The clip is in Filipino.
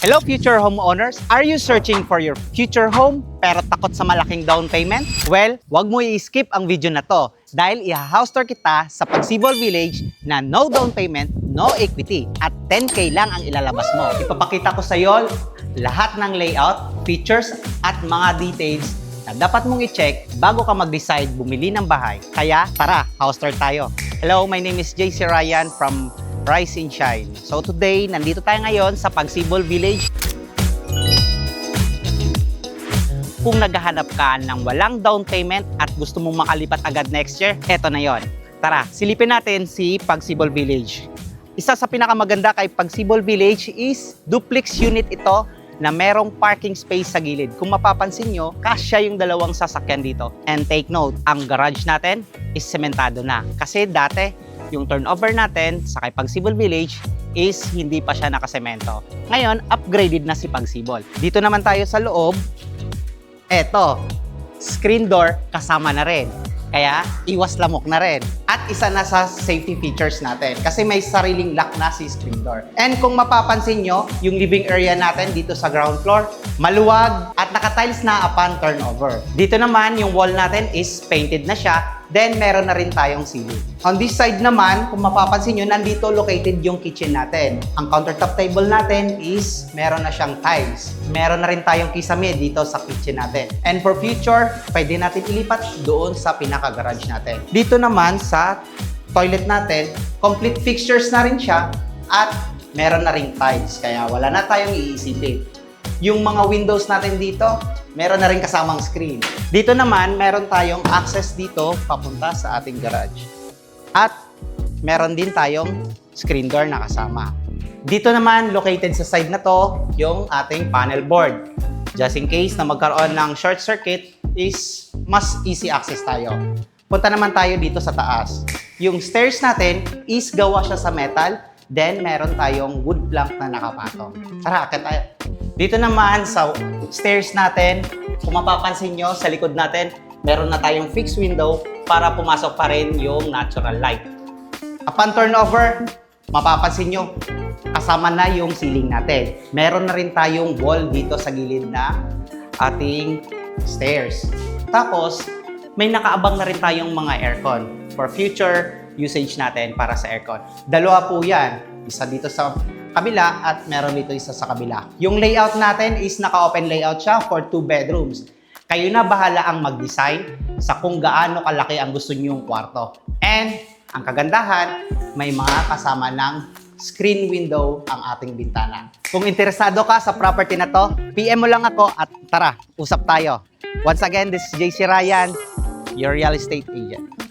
Hello future homeowners! Are you searching for your future home pero takot sa malaking down payment? Well, wag mo i-skip ang video na to dahil i-house tour kita sa Pagsibol Village na no down payment, no equity at 10k lang ang ilalabas mo. Ipapakita ko sa iyo lahat ng layout, features at mga details na dapat mong i-check bago ka mag-decide bumili ng bahay. Kaya tara, house tour tayo. Hello, my name is JC Ryan from Rise and Shine. So today, nandito tayo ngayon sa Pagsibol Village. Kung naghahanap ka ng walang down payment at gusto mong makalipat agad next year, eto na yon. Tara, silipin natin si Pagsibol Village. Isa sa pinakamaganda kay Pagsibol Village is duplex unit ito na merong parking space sa gilid. Kung mapapansin nyo, kasya yung dalawang sasakyan dito. And take note, ang garage natin is sementado na. Kasi dati, yung turnover natin sa kay Pagsibol Village is hindi pa siya nakasemento. Ngayon, upgraded na si Pagsibol. Dito naman tayo sa loob. Eto, screen door kasama na rin. Kaya, iwas lamok na rin. At isa na sa safety features natin kasi may sariling lock na si screen door. And kung mapapansin nyo, yung living area natin dito sa ground floor, maluwag at naka-tiles na upon turnover. Dito naman, yung wall natin is painted na siya. Then, meron na rin tayong ceiling. On this side naman, kung mapapansin nyo, nandito located yung kitchen natin. Ang countertop table natin is meron na siyang tiles. Meron na rin tayong kisame dito sa kitchen natin. And for future, pwede natin ilipat doon sa pinaka-garage natin. Dito naman sa toilet natin, complete fixtures na rin siya at meron na ring tiles. Kaya wala na tayong iisipin. Yung mga windows natin dito, meron na rin kasamang screen. Dito naman, meron tayong access dito papunta sa ating garage. At meron din tayong screen door na kasama. Dito naman, located sa side na to, yung ating panel board. Just in case na magkaroon ng short circuit, is mas easy access tayo. Punta naman tayo dito sa taas. Yung stairs natin is gawa siya sa metal, then meron tayong wood plank na nakapatong. Tara, akit tayo. Dito naman sa stairs natin, kung mapapansin nyo sa likod natin, meron na tayong fixed window para pumasok pa rin yung natural light. Upon turnover, mapapansin nyo, kasama na yung ceiling natin. Meron na rin tayong wall dito sa gilid na ating stairs. Tapos, may nakaabang na rin tayong mga aircon for future usage natin para sa aircon. Dalawa po yan. Isa dito sa kabila at meron dito isa sa kabila. Yung layout natin is naka-open layout siya for two bedrooms. Kayo na bahala ang mag-design sa kung gaano kalaki ang gusto niyong kwarto. And ang kagandahan, may mga kasama ng screen window ang ating bintana. Kung interesado ka sa property na to, PM mo lang ako at tara, usap tayo. Once again, this is JC Ryan, your real estate agent.